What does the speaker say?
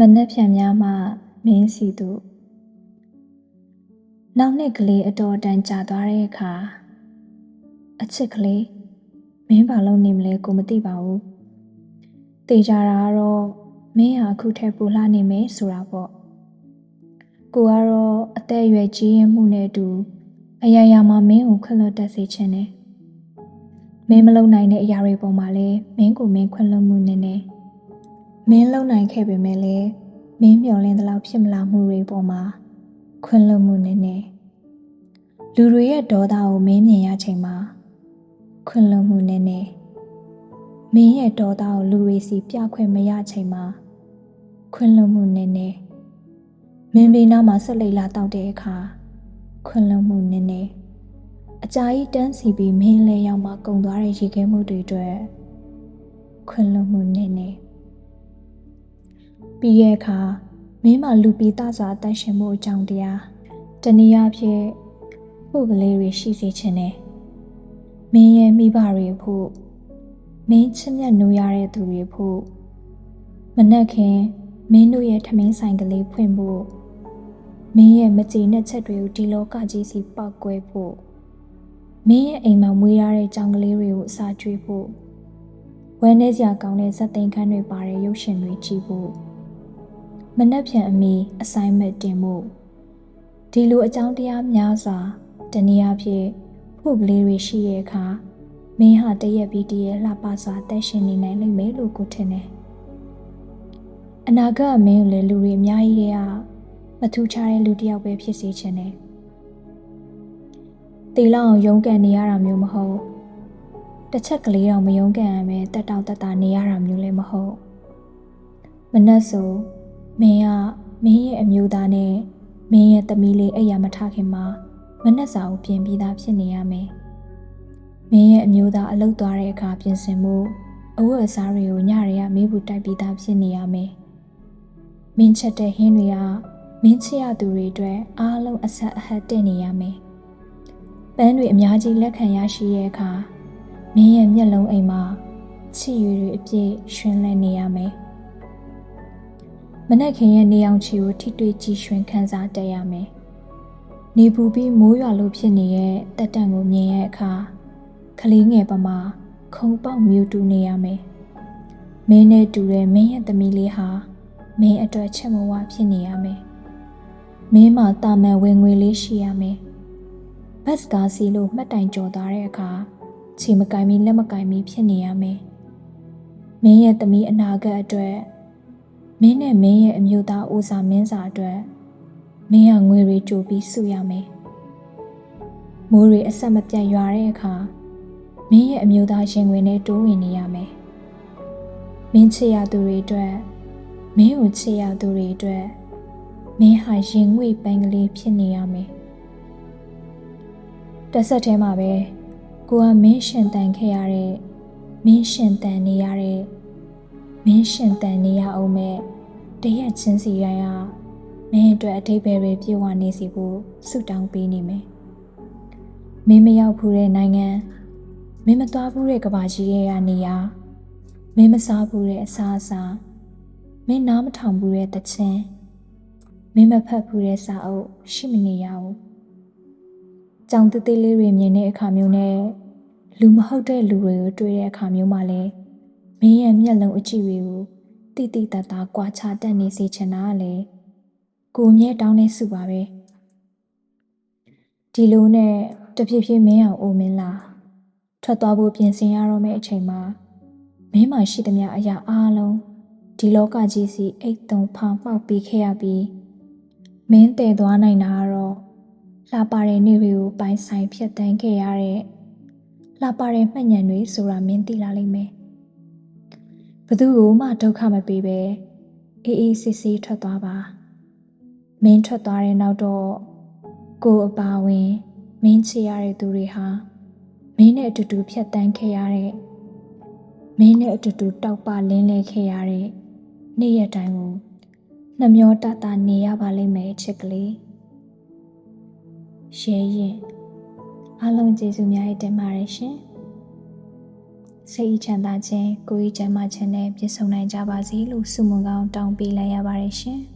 မနှက်ဖြန်များမှမင်းစီသူနောက်နှစ်ကလေးအတော်တန်ကြာသွားတဲ့အခါအချစ်ကလေးမင်းဘာလုပ်နေမလဲကိုမသိပါဘူးတေချာတာကတော့မင်းဟာအခုထက်ပိုလှနေမယ်ဆိုတာပေါ့ကိုကတော့အသက်အရွယ်ကြီးရင်မှုနဲ့အတူအရာရာမှာမင်းကိုခွင့်လွှတ်တတ်စေချင်တယ်မင်းမလုံနိုင်တဲ့အရာတွေပေါ်မှာလည်းမင်းကိုမင်းခွင့်လွှတ်မှုနဲ့နဲ့ မင်းလုံနိုင်ခဲ့ပေမဲ့လည်းမင်းမျောလင်းသလောက်ဖြစ်မလာမှုတွေပေါ်မှာခွင့်လွှတ်မှုနဲ့နဲ့လူတွေရဲ့ဒေါသကိုမင်းမြင်ရချိန်မှာခွင့်လွှတ်မှုနဲ့နဲ့မင်းရဲ့ဒေါသကိုလူတွေစီပြခွင့်မရချိန်မှာခွင့်လွှတ်မှုနဲ့နဲ့မင်းဘေးနားမှာဆက်လက်လာတောက်တဲ့အခါခွင့်လွှတ်မှုနဲ့နဲ့အကြာကြီးတန်းစီပြီးမင်းလဲရောက်မှကုံသွားတဲ့ရေခဲမှုတွေအတွက်ခွင့်လွှတ်မှုနဲ့နဲ့ ပြီးရဲ့အခါမင်းမလူပီသားစွာအသက်ရှင်မှုအကြောင်းတရားတနည်းအားဖြင့်ပုတ်ကလေးတွေရှိစေခြင်းနဲ့မင်းရဲ့မိဘတွေဖို့မင်းချစ်မြတ်နိုးရတဲ့သူတွေဖို့မနှက်ခင်မင်းတို့ရဲ့ထမင်းဆိုင်ကလေးဖွင့်ဖို့မင်းရဲ့မကြည်နဲ့ချက်တွေကိုဒီလောကကြီးစီပောက်ကွဲဖို့မင်းရဲ့အိမ်မှာမွေးရတဲ့ကြောင်ကလေးတွေကိုအစာကျွေးဖို့ဝမ်းနေစရာကောင်းတဲ့ဇက်သိမ်းခန်းတွေပါတဲ့ရုပ်ရှင်တွေကြည့်ဖို့ မနှက်ဖြန်အမီ assignment တင်မှုဒီလိုအကြောင်းတရားများစွာတနည်းအားဖြင့်ဖို့ကလေးတွေရှိတဲ့အခါမင်းဟာတရက်ပြီးတရက်လှပစွာတက်ရှင်နေနိုင်လိမ့်မယ်လို့ကိုထင်တယ်အနာဂတ်မင်းကိုလည်းလူတွေအများကြီးတွေကမထူးခြားတဲ့လူတစ်ယောက်ပဲဖြစ်စေချင်တယ်တေလောက်အောင်ရုန်းကန်နေရတာမျိုးမဟုတ်တစ်ချက်ကလေးတော့မယုံကန်ရမယ်တက်တောက်တက်တာနေရတာမျိုးလည်းမဟုတ်မနှက်ဆို မင်းကမင်းရဲ့အမျိုးသားနဲ့မင်းရဲ့သမီးလေးအိပ်ရမထခင်မှာမနှက်စာကိုပြင်ပြီးသားဖြစ်နေရမယ်မင်းရဲ့အမျိုးသားအလုတ်သွားတဲ့အခါပြင်ဆင်မှုအဝတ်အစားတွေကိုညတွေကမေးဘူးတိုက်ပြီးသားဖြစ်နေရမယ်မင်းချက်တဲ့ဟင်းတွေကမင်းချစ်ရသူတွေအတွက်အားလုံးအဆက်အဟတ်တင်နေရမယ်ပန်းတွေအများကြီးလက်ခံရရှိတဲ့အခါမင်းရဲ့မျက်လုံးအိမ်မှာချစ်ရွေတွေအပြည့်ရွှင်လန်းနေရမယ် မနက်ခင်ရဲ့နေအောင်ချီကိုထိတွေ့ကြည့်ရွှင်ခံစားတတ်ရမယ်နေပူပြီးမိုးရွာလို့ဖြစ်နေတဲ့တက်တန့်ကိုမြင်ရဲ့အခါကလေးငယ်ပမာခုံပေါက်မြူတူနေရမယ်မင်းနဲ့တူတဲ့မင်းရဲ့သမီးလေးဟာမင်းအတွက်ချက်မဝဖြစ်နေရမယ်မင်းမှာတာမန်ဝင်ငွေလေးရှိရမယ်ဘတ်ကားစီလို့မှတ်တိုင်ကြော်သွားတဲ့အခါခြေမကင်မီလက်မကင်မီဖြစ်နေရမယ်မင်းရဲ့သမီးအနာဂတ်အတွက် မင်းနဲ့မင်းရဲ့အမျိုးသားဦးစာမင်းစာအတွက်မင်းကငွေတွေကြိုပြီးစုရမယ်မိုးတွေအဆက်မပြတ်ရွာတဲ့အခါမင်းရဲ့အမျိုးသားရှင်ဝင်နဲ့တိုးဝင်နေရမယ်မင်းချစ်ရသူတွေအတွက်မင်းကိုချစ်ရသူတွေအတွက်မင်းဟာရင်ငွေပန်းကလေးဖြစ်နေရမယ်တဆက်တည်းမှာပဲကိုကမင်းရှင်တန်ခဲ့ရတဲ့မင်းရှင်တန်နေရတဲ့ မင်းရှင်တန်နေရအောင်မဲ့တရက်ချင်းစီရရမင်းအတွက်အထိပ္ပယ်တွေပြေဝနေစီဖို့ဆုတောင်းပေးနေမယ်မင်းမရောက်ဘူးတဲ့နိုင်ငံမင်းမသွားဘူးတဲ့ကဘာကြီးရဲ့နေရာမင်းမစားဘူးတဲ့အစားအစာမင်းနားမထောင်ဘူးတဲ့တခြင်းမင်းမဖတ်ဘူးတဲ့စာအုပ်ရှိမနေရဘူးကြောင်တသေးလေးတွေမြင်တဲ့အခါမျိုးနဲ့လူမဟုတ်တဲ့လူတွေကိုတွေ့တဲ့အခါမျိုးမှာလဲ မင်းရဲ့မျက်လုံးအကြည့်တွေကိုတိတိတတ်တာကွာခြားတတ်နေစေချင်တာကလေကိုမြဲတောင်းနေစုပါပဲဒီလိုနဲ့တဖြည်းဖြည်းမင်းအောင်အိုမင်းလာထွက်သွားဖို့ပြင်ဆင်ရတော့မယ့်အချိန်မှာမင်းမှရှိသမျှအရာအားလုံးဒီလောကကြီးစီအိတ်တုံဖောင်မှောက်ပြီးခဲ့ရပြီးမင်းတည်သွားနိုင်တာကတော့လှပတဲ့နေ့တွေကိုပိုင်ဆိုင်ဖြတ်တန်းခဲ့ရတဲ့လှပတဲ့မှတ်ဉဏ်တွေဆိုတာမင်းသိလာလိမ့်မယ် ဘသူကိုမှဒုက္ခမပေးပဲအေးအေးဆေးဆေးထွက်သွားပါမင်းထွက်သွားတဲ့နောက်တော့ကိုအပါဝင်မင်းချရတဲ့သူတွေဟာမင်းနဲ့အတူတူဖြတ်တန်းခဲ့ရတဲ့မင်းနဲ့အတူတူတောက်ပလင်းလဲခဲ့ရတဲ့နေ့ရက်တိုင်းကိုနှမျောတတနေရပါလိမ့်မယ်ချစ်ကလေးရဲရင်အားလုံးကျေးဇူးများတင်ပါတယ်ရှင် စိတ်ချမ်းသာခြင်းကိုယ်ချမ်းသာခြင်းနဲ့ပြည့်စုံနိုင်ကြပါစေလို့ဆုမွန်ကောင်းတောင်းပေးလိုက်ရပါတယ်ရှင်။